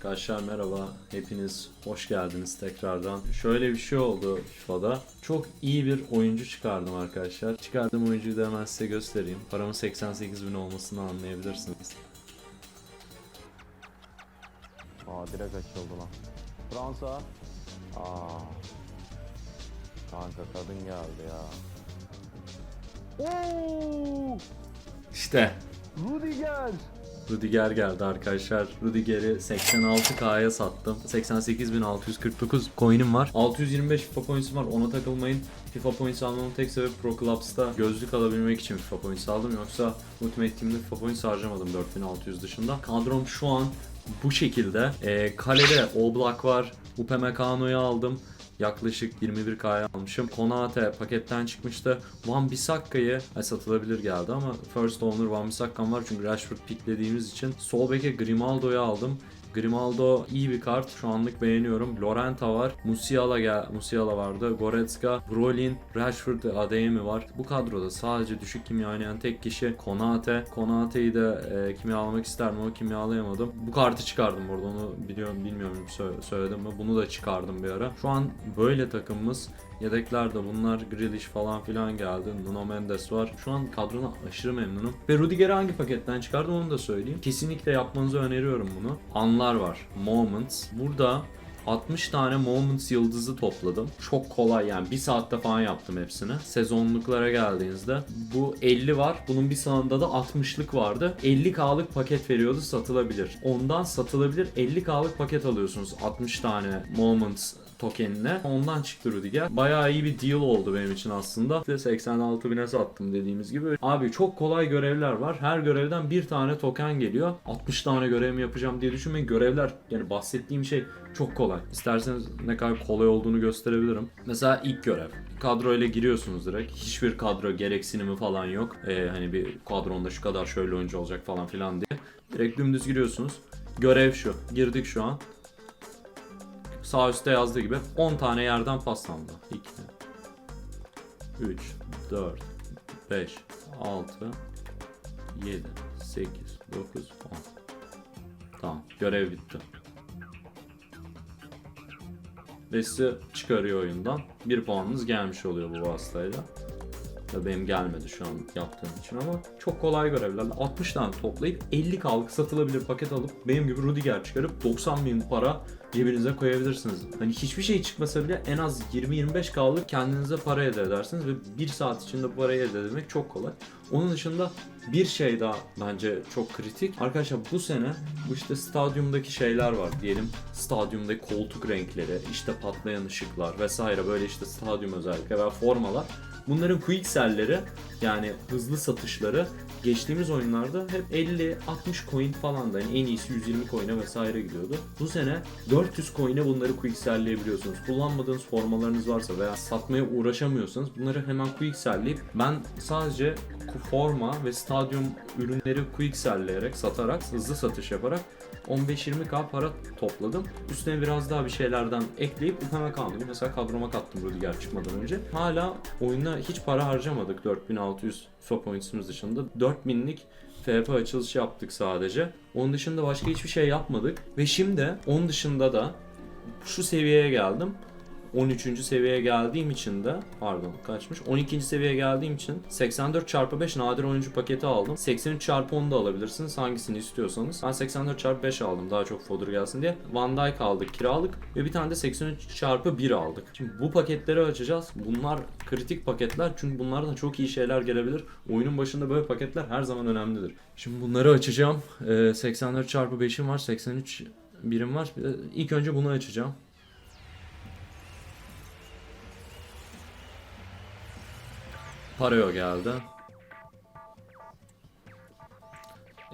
Arkadaşlar merhaba. Hepiniz hoş geldiniz tekrardan. Şöyle bir şey oldu FIFA'da. Çok iyi bir oyuncu çıkardım arkadaşlar. Çıkardığım oyuncuyu da hemen size göstereyim. Paramın 88 bin olmasını anlayabilirsiniz. Aa direkt açıldı lan. Fransa. Aa. Kanka kadın geldi ya. Oo! İşte Rudiger. Rudiger geldi arkadaşlar. Rudiger'i 86K'ya sattım. 88.649 coin'im var. 625 FIFA points'im var. Ona takılmayın. FIFA points almamın tek sebebi Pro Clubs'ta gözlük alabilmek için FIFA points aldım. Yoksa Ultimate Team'de FIFA points harcamadım 4600 dışında. Kadrom şu an bu şekilde. Ee, kalede Oblak var. Upamecano'yu aldım. Yaklaşık 21K'ya almışım. Konate paketten çıkmıştı. Van Bissakka'yı ay, satılabilir geldi ama first owner Van Bissakka'm var çünkü Rashford piklediğimiz için. Sol beke Grimaldo'yu aldım. Grimaldo iyi bir kart. Şu anlık beğeniyorum. Lorenta var. Musiala gel Musiala vardı. Goretzka, Brolin, Rashford ve Adeyemi var. Bu kadroda sadece düşük kimya oynayan tek kişi Konate. Konate'yi de e, kimyalamak isterdim ama kimyalayamadım. Bu kartı çıkardım burada. Onu biliyorum bilmiyorum sö- söyledim mi. Bunu da çıkardım bir ara. Şu an böyle takımımız. Yedeklerde bunlar Grealish falan filan geldi. Nuno Mendes var. Şu an kadrona aşırı memnunum. Ve Rudiger'i hangi paketten çıkardım onu da söyleyeyim. Kesinlikle yapmanızı öneriyorum bunu. Anlar var. Moments. Burada 60 tane Moments yıldızı topladım. Çok kolay yani bir saatte falan yaptım hepsini. Sezonluklara geldiğinizde bu 50 var. Bunun bir sağında da 60'lık vardı. 50K'lık paket veriyordu satılabilir. Ondan satılabilir 50K'lık paket alıyorsunuz 60 tane Moments tokenine. Ondan çıktı Rudiger. Bayağı iyi bir deal oldu benim için aslında. İşte 86 bine sattım dediğimiz gibi. Abi çok kolay görevler var. Her görevden bir tane token geliyor. 60 tane görev mi yapacağım diye düşünmeyin. Görevler yani bahsettiğim şey çok kolay. İsterseniz ne kadar kolay olduğunu gösterebilirim. Mesela ilk görev. Kadro ile giriyorsunuz direkt. Hiçbir kadro gereksinimi falan yok. Ee, hani bir kadronda şu kadar şöyle oyuncu olacak falan filan diye. Direkt dümdüz giriyorsunuz. Görev şu. Girdik şu an sağ üstte yazdığı gibi 10 tane yerden paslandı. 2 3 4 5 6 7 8 9 10 Tamam görev bitti. Ve sizi çıkarıyor oyundan. Bir puanınız gelmiş oluyor bu vasıtayla. Benim gelmedi şu an yaptığım için ama çok kolay görevlerle 60 tane toplayıp 50 kalık satılabilir paket alıp benim gibi Rudiger çıkarıp 90 bin para cebinize koyabilirsiniz. Hani hiçbir şey çıkmasa bile en az 20-25 kalık kendinize para elde edersiniz ve 1 saat içinde parayı elde etmek çok kolay. Onun dışında bir şey daha bence çok kritik. Arkadaşlar bu sene bu işte stadyumdaki şeyler var diyelim. Stadyumdaki koltuk renkleri, işte patlayan ışıklar vesaire böyle işte stadyum özellikle veya formalar. Bunların quick sell'leri yani hızlı satışları geçtiğimiz oyunlarda hep 50-60 coin falan da yani en iyisi 120 coin'e vesaire gidiyordu. Bu sene 400 coin'e bunları quick sell'leyebiliyorsunuz. Kullanmadığınız formalarınız varsa veya satmaya uğraşamıyorsanız bunları hemen quick sell'leyip ben sadece forma ve stadyum ürünleri quick sell'leyerek satarak hızlı satış yaparak 15-20k para topladım. Üstüne biraz daha bir şeylerden ekleyip Upamecano'yu kaldım. Mesela kadroma kattım Rudiger çıkmadan önce. Hala oyuna hiç para harcamadık 4600 so points'imiz dışında. 4000'lik FP açılışı yaptık sadece. Onun dışında başka hiçbir şey yapmadık. Ve şimdi onun dışında da şu seviyeye geldim. 13. seviyeye geldiğim için de pardon kaçmış? 12. seviyeye geldiğim için 84 çarpı 5 nadir oyuncu paketi aldım. 83 çarpı 10 da alabilirsiniz hangisini istiyorsanız. Ben 84 çarpı 5 aldım daha çok fodder gelsin diye. Van Dijk aldık kiralık ve bir tane de 83 çarpı 1 aldık. Şimdi bu paketleri açacağız. Bunlar kritik paketler çünkü bunlardan çok iyi şeyler gelebilir. Oyunun başında böyle paketler her zaman önemlidir. Şimdi bunları açacağım. Ee, 84 çarpı 5'im var 83 birim var. İlk önce bunu açacağım Pareo geldi.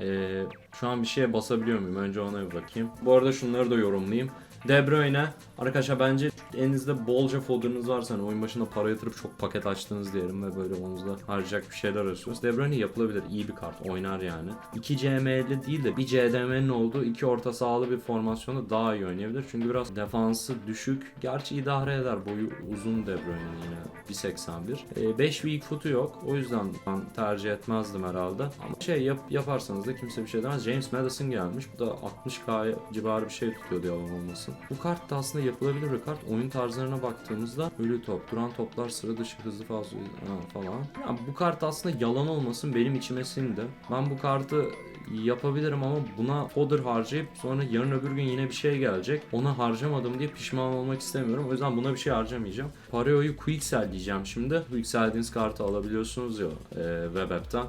Ee, şu an bir şeye basabiliyor muyum? Önce ona bir bakayım. Bu arada şunları da yorumlayayım. De Bruyne arkadaşlar bence elinizde bolca folderınız varsa hani oyun başında para yatırıp çok paket açtınız diyelim ve böyle onunuzda harcayacak bir şeyler arıyorsunuz. De Bruyne yapılabilir. iyi bir kart. Oynar yani. 2 CM'li değil de bir CDM'nin olduğu iki orta sahalı bir formasyonu daha iyi oynayabilir. Çünkü biraz defansı düşük. Gerçi idare eder. Boyu uzun De Bruyne'nin yine. 1.81. Ee, 5 weak foot'u yok. O yüzden ben tercih etmezdim herhalde. Ama şey yap, yaparsanız da kimse bir şey demez. James Madison gelmiş. Bu da 60k civarı bir şey tutuyordu yalan olmasın. Bu kart da aslında yapılabilir bir kart. Oyun tarzlarına baktığımızda ölü top, duran toplar, sıra dışı hızlı fazla ha, falan. Ya bu kart aslında yalan olmasın benim içime sindi. Ben bu kartı yapabilirim ama buna fodder harcayıp sonra yarın öbür gün yine bir şey gelecek. Ona harcamadım diye pişman olmak istemiyorum. O yüzden buna bir şey harcamayacağım. Parayo'yu Quicksell diyeceğim şimdi. Quicksell'diğiniz kartı alabiliyorsunuz ya e, web app'ten.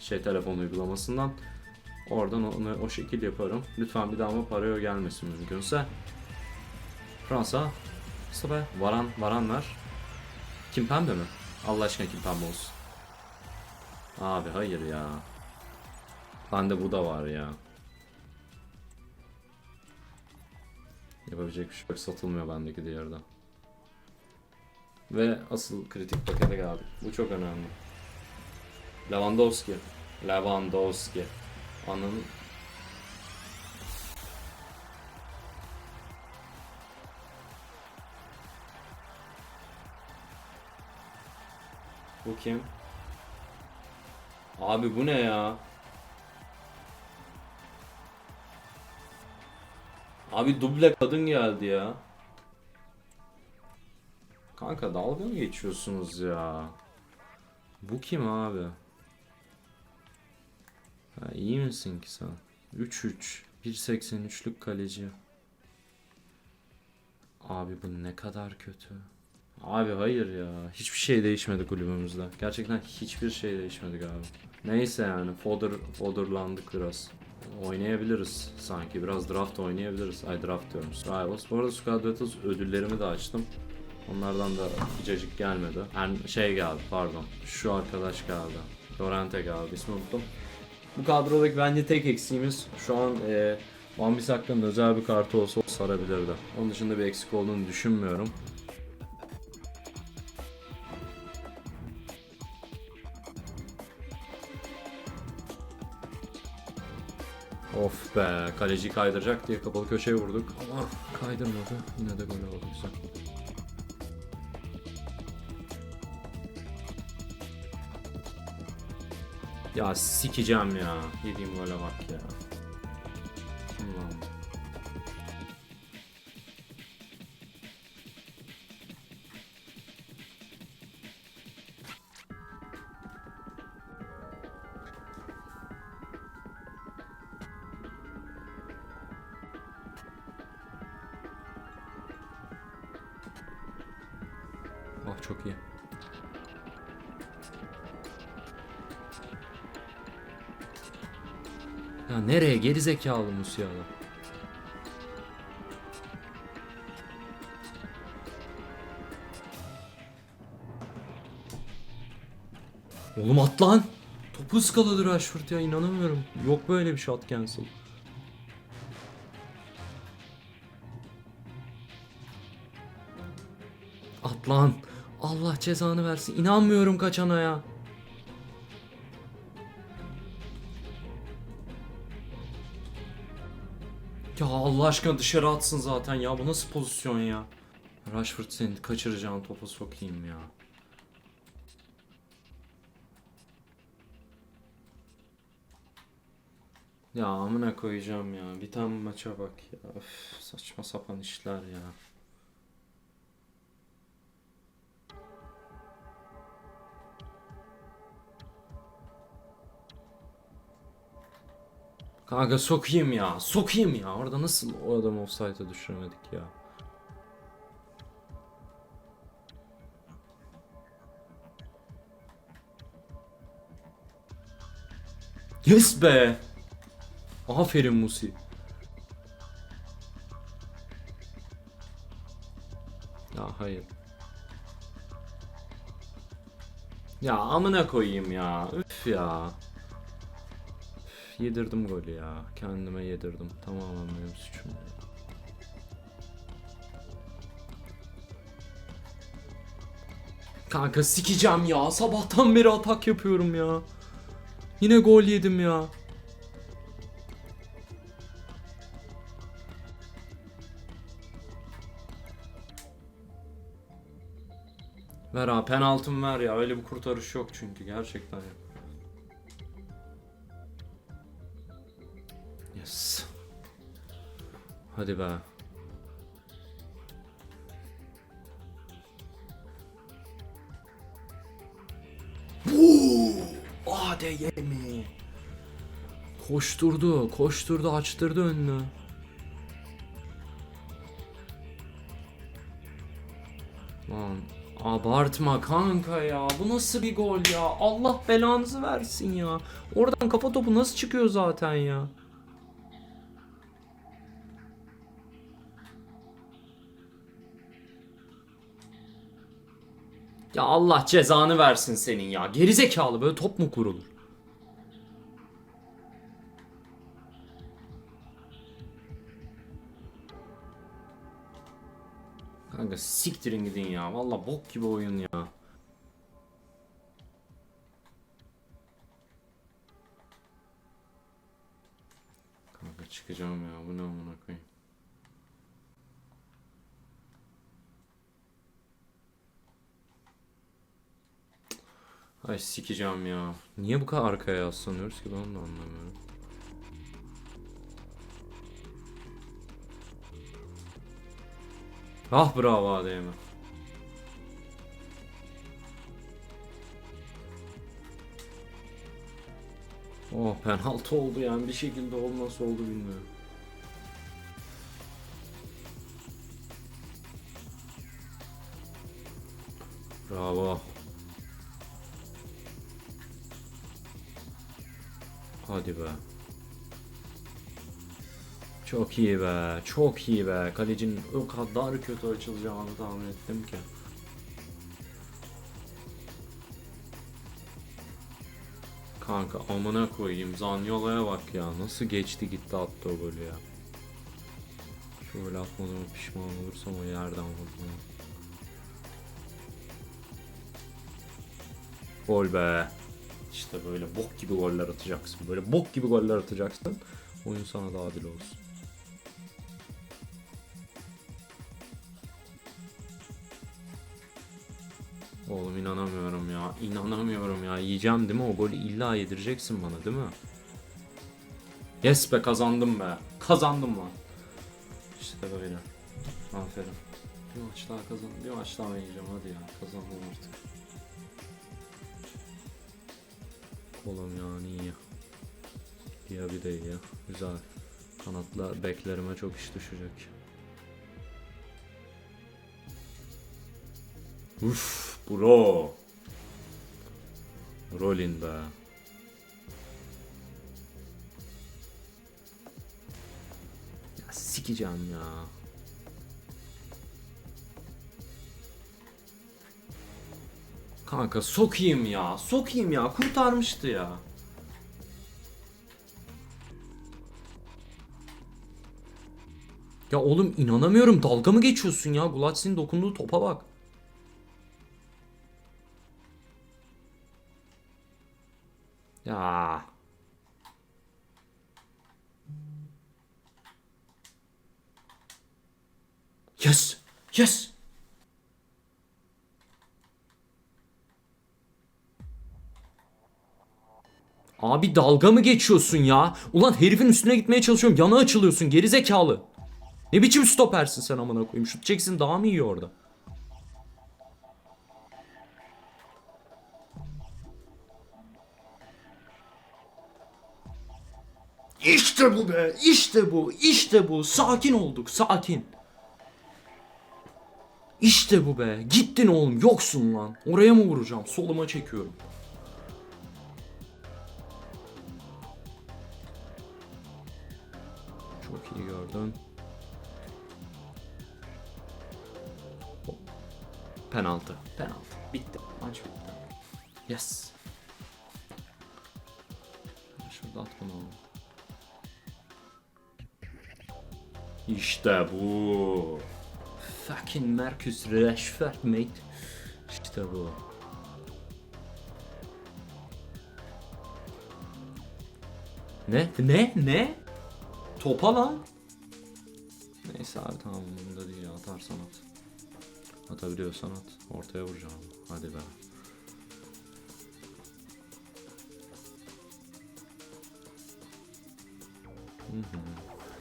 Şey telefon uygulamasından. Oradan onu o şekil yaparım. Lütfen bir daha ama Parayo gelmesin mümkünse. Fransa. İşte be. Varan, Varan ver. Kim pembe mi? Allah aşkına kim pembe olsun. Abi hayır ya. Bende bu da var ya. Yapabilecek bir şey yok. Satılmıyor bendeki diğeri de. Ve asıl kritik pakete geldik. Bu çok önemli. Lewandowski. Lewandowski. Ananı... Bu kim? Abi bu ne ya? Abi duble kadın geldi ya. Kanka dalga mı geçiyorsunuz ya? Bu kim abi? Ha, iyi misin ki sen? 3-3. 1.83'lük kaleci. Abi bu ne kadar kötü. Abi hayır ya. Hiçbir şey değişmedi kulübümüzde. Gerçekten hiçbir şey değişmedi abi. Neyse yani fodder, fodderlandık biraz. Oynayabiliriz sanki. Biraz draft oynayabiliriz. Ay draft diyorum. Rivals. Bu arada Squad Battles ödüllerimi de açtım. Onlardan da cacık gelmedi. Yani şey geldi pardon. Şu arkadaş geldi. Lorente geldi. İsmi unuttum. Bu kadrodaki bence tek eksiğimiz şu an e, Van Bissak'ın özel bir kartı olsa sarabilirdi. Onun dışında bir eksik olduğunu düşünmüyorum. Of be kaleci kaydıracak diye kapalı köşeye vurduk ama kaydırmadı yine de gol oldu güzel. Ya sikeceğim ya. Yediğim gole bak ya. Allah'ım. Çok iyi. Ya nereye geri zekalı Musiala? Oğlum at lan. Topu ıskaladı Rashford ya inanamıyorum. Yok böyle bir shot cancel. At lan. Allah cezanı versin. İnanmıyorum kaçana ya. Ya Allah aşkına dışarı atsın zaten ya. Bu nasıl pozisyon ya? Rashford seni kaçıracağın topa sokayım ya. Ya amına koyacağım ya. Bir tane maça bak ya. Öf, saçma sapan işler ya. Kanka sokayım ya. Sokayım ya. Orada nasıl o adamı offside'a düşüremedik ya. Yes be. Aferin Musi. Ya hayır. Ya amına koyayım ya. Üf ya. Yedirdim golü ya. Kendime yedirdim. Tamamen benim suçum. ya. Kanka sikeceğim ya. Sabahtan beri atak yapıyorum ya. Yine gol yedim ya. Ver abi penaltım ver ya. Öyle bir kurtarış yok çünkü gerçekten ya. Hadi be. ADM. Koşturdu, koşturdu, açtırdı önünü. Lan abartma kanka ya. Bu nasıl bir gol ya? Allah belanızı versin ya. Oradan kafa topu nasıl çıkıyor zaten ya? Ya Allah cezanı versin senin ya. Gerizekalı böyle top mu kurulur? Kanka siktirin gidin ya. Valla bok gibi oyun ya. Kanka çıkacağım ya. Bu ne amına koyayım. Ay sikeceğim ya. Niye bu kadar arkaya yaslanıyoruz ki ben onu da anlamıyorum. Ah bravo ADM. Oh penaltı oldu yani bir şekilde olması oldu bilmiyorum. Bravo. Hadi be. Çok iyi be. Çok iyi be. Kalecinin o kadar kötü açılacağını tahmin ettim ki. Kanka amına koyayım. Zanyola'ya bak ya. Nasıl geçti gitti attı o golü ya. Şöyle atmadığıma pişman olursam o yerden vurdum. Gol be. İşte böyle bok gibi goller atacaksın. Böyle bok gibi goller atacaksın. Oyun sana da adil olsun. Oğlum inanamıyorum ya. İnanamıyorum ya. Yiyeceğim değil mi? O golü illa yedireceksin bana değil mi? Yes be kazandım be. Kazandım lan. İşte böyle. Aferin. Bir maç daha kazan. Bir maç daha yiyeceğim hadi ya. Kazandım artık. Oğlum yani iyi. Ya bir de ya. Güzel. Kanatla beklerime çok iş düşecek. Uf bro. Rolling be. Ya sikeceğim ya. Kanka sokayım ya. Sokayım ya. Kurtarmıştı ya. Ya oğlum inanamıyorum. Dalga mı geçiyorsun ya? Gulaçsi'nin dokunduğu topa bak. Ya. Yes. Yes. Abi dalga mı geçiyorsun ya? Ulan herifin üstüne gitmeye çalışıyorum. Yana açılıyorsun geri zekalı. Ne biçim stopersin sen amına koyayım? Şut çeksin daha mı iyi orada? İşte bu be. İşte bu. İşte bu. Sakin olduk. Sakin. İşte bu be. Gittin oğlum. Yoksun lan. Oraya mı vuracağım? Soluma çekiyorum. Çok iyi gördün. Hop. Penaltı. Penaltı. Bitti. Maç bitti. Yes. Şurada at bunu. İşte bu. Fucking Marcus Rashford mate. İşte bu. Ne? Ne? Ne? Topa lan. Neyse abi tamam bunda değil ya atarsan at. Atabiliyorsan at. Ortaya vuracağım. Hadi be.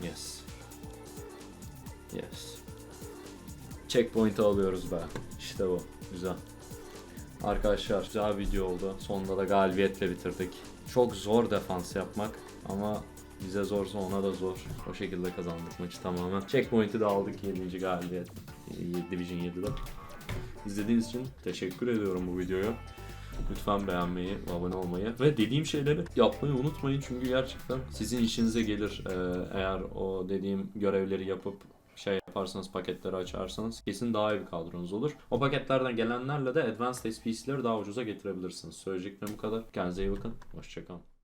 Yes. Yes. Checkpoint'i alıyoruz be. İşte bu. Güzel. Arkadaşlar güzel video oldu. Sonunda da galibiyetle bitirdik. Çok zor defans yapmak ama bize zorsa ona da zor. O şekilde kazandık maçı tamamen. Checkpoint'i de aldık 7. galibiyet. Division 7'de. İzlediğiniz için teşekkür ediyorum bu videoya. Lütfen beğenmeyi, abone olmayı ve dediğim şeyleri yapmayı unutmayın çünkü gerçekten sizin işinize gelir. Eğer o dediğim görevleri yapıp şey yaparsanız paketleri açarsanız kesin daha iyi bir kadronuz olur. O paketlerden gelenlerle de Advanced SPC'leri daha ucuza getirebilirsiniz. Söyleyeceklerim bu kadar. Kendinize iyi bakın. Hoşçakalın.